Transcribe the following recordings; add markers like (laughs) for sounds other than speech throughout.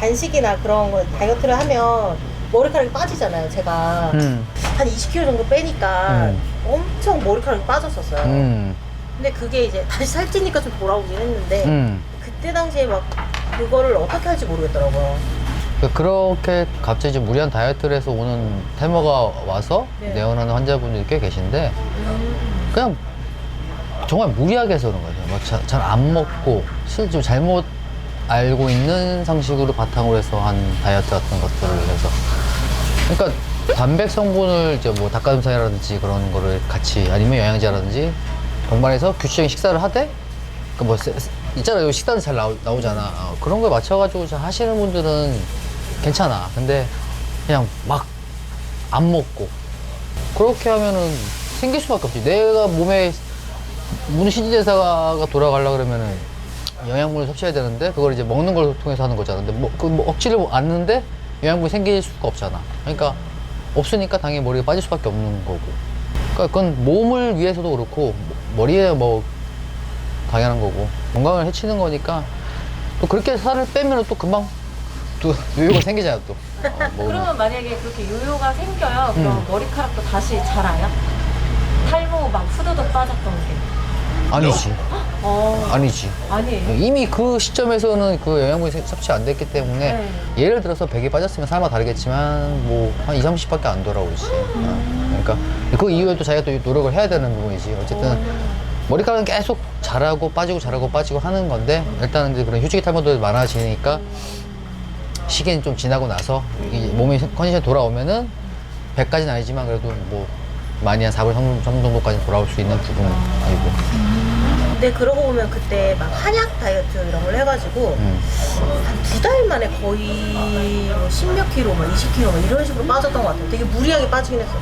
단식이나 그런 거 다이어트를 하면 머리카락이 빠지잖아요. 제가 음. 한 20kg 정도 빼니까 음. 엄청 머리카락이 빠졌었어요. 음. 근데 그게 이제 다시 살찌니까 좀 돌아오긴 했는데 음. 그때 당시에 막 그거를 어떻게 할지 모르겠더라고요. 그- 그렇게 갑자기 좀 무리한 다이어트를 해서 오는 탈모가 와서 네. 내원하는 환자분들이 꽤 계신데 그냥 정말 무리하게 해서 그런 거죠. 잘안 먹고 실제로 잘못 알고 있는 상식으로 바탕으로 해서 한 다이어트 같은 것들을 해서. 그러니까 단백 성분을 이제 뭐 닭가슴살이라든지 그런 거를 같이 아니면 영양제라든지 동반해서 규칙적인 식사를 하되 그뭐 있잖아요. 식단은 잘 나오, 나오잖아. 어, 그런 거에 맞춰가지고 잘 하시는 분들은 괜찮아. 근데 그냥 막 안 먹고. 그렇게 하면은 생길 수밖에 없지. 내가 몸에 문 신진대사가 돌아가려 그러면은 영양분을 섭취해야 되는데 그걸 이제 먹는 걸 통해서 하는 거잖아. 근데 뭐, 그 뭐 억지를 않는데 영양분이 생길 수가 없잖아. 그러니까 없으니까 당연히 머리가 빠질 수밖에 없는 거고. 그러니까 그건 몸을 위해서도 그렇고 머리에 뭐 당연한 거고 건강을 해치는 거니까 또 그렇게 살을 빼면 또 금방 또 요요가 생기잖아 또. 어, (laughs) 뭐 그러면 만약에 그렇게 요요가 생겨요. 그럼 음. 머리카락도 다시 자라요? 탈모 막 후두둑 빠졌던 게. 아니지. 어, 아니지. 아니에요. 이미 그 시점에서는 그 영양분이 세- 섭취 안 됐기 때문에 네. 예를 들어서 100이 빠졌으면 사람마다 다르겠지만 뭐 한 2, 30밖에 안 돌아오지. 어, 그러니까 그 이후에 또 자기가 또 노력을 해야 되는 부분이지. 어쨌든 머리카락은 계속 자라고 빠지고 자라고 빠지고 하는 건데 일단은 이제 그런 휴지기 탈모도 많아지니까 시기는 좀 지나고 나서 이 몸의 컨디션 돌아오면은 100까지는 아니지만 그래도 뭐 많이 한 4분 3분 정도까지 돌아올 수 있는 부분이고. 근데 그러고 보면 그때 막 한약 다이어트 이런 걸 해가지고 음. 한 두 달 만에 거의 뭐 10몇 킬로, 막 20킬로 막 이런 식으로 빠졌던 것 같아요. 되게 무리하게 빠지긴 했어.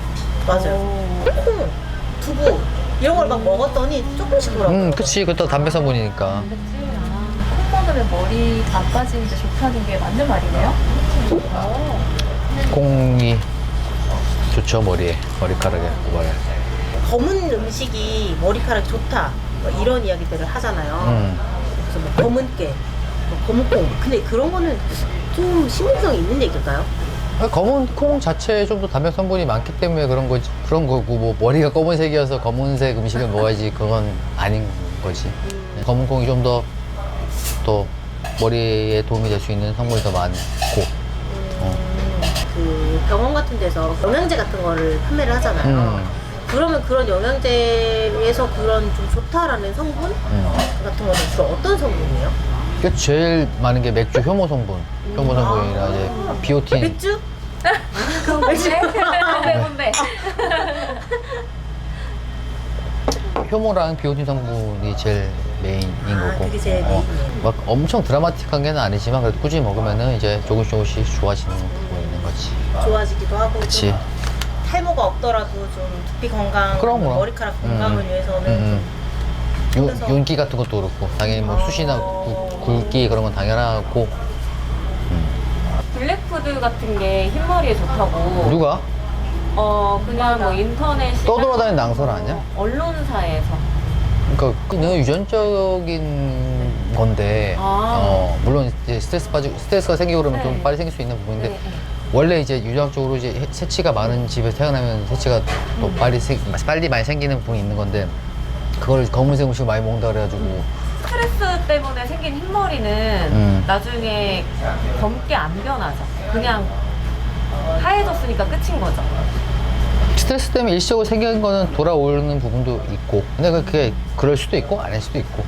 맞아요. 어. 콩, 두부 이런 걸 막 먹었더니 조금씩 돌아오고. 음, 그치. 그것도 담배 성분이니까. 그치? 아, 콩 먹으면 머리 안 빠지는데 좋다는 게 맞는 말이네요? 어. 콩이 좋죠, 머리에. 머리카락에. 머리에. 검은 음식이 머리카락이 좋다. 뭐 이런 이야기들을 하잖아요. 음. 그래서 뭐 검은 깨, 뭐 검은 콩. 근데 그런 거는 좀 신빙성이 있는 얘기일까요? 아, 검은 콩 자체에 좀더 담배 성분이 많기 때문에 그런 거지. 그런 거고, 뭐, 머리가 검은색이어서 검은색 음식을 먹어야지. 그건 아닌 거지. 검은 콩이 좀 더, 더 머리에 도움이 될 수 있는 성분이 더 많고. 어. 그 병원 같은 데서 영양제 같은 거를 판매를 하잖아요. 음. 그러면 그런 영양제 에서 그런 좀 좋다라는 성분 음. 같은 거는 주로 어떤 성분이에요? 그 제일 많은 게 맥주 효모 성분. 효모 성분이나 이제 비오틴. 맥주? 건배? 건배, 건배. 효모랑 비오틴 성분이 제일 메인인 아, 거고. 그게 제일 어, 메인이에요. 막 엄청 드라마틱한 게는 아니지만 그래도 꾸준히 먹으면은 이제 조금씩 조금씩 좋아지는 부분이 있는 거지. 좋아지기도 하고 그치. 좀 탈모가 없더라도 좀 두피 건강, 그럼, 그럼. 머리카락 건강을 음. 위해서는 음, 음. 그래서- 윤, 윤기 같은 것도 그렇고 당연히 뭐 어. 숱이나 굵- 굵기 그런 건 당연하고 블랙푸드 같은 게 흰머리에 좋다고. 누가 어, 그냥 뭐 인터넷. 떠돌아다니는 낭설 아니야? 언론사에서. 그러니까 그 너무 유전적인 건데 아. 어, 물론 이제 스트레스 빠지고 스트레스가 생기고 그러면 좀 네. 빨리 생길 수 있는 부분인데 네, 네. 원래 이제 유전적으로 이제 해- 새치가 많은 집에서 태어나면 새치가 또 음. 빨리 생, 빨리 많이 생기는 부분이 있는 건데 그걸 검은색 음식을 많이 먹는다 그래가지고 스트레스 때문에 생긴 흰머리는 음. 나중에 검게 안 변하죠. 그냥 하얘졌으니까 끝인 거죠. 스트레스 때문에 일시적으로 생긴 거는 돌아오는 부분도 있고 근데 그게 그럴 수도 있고 아닐 수도 있고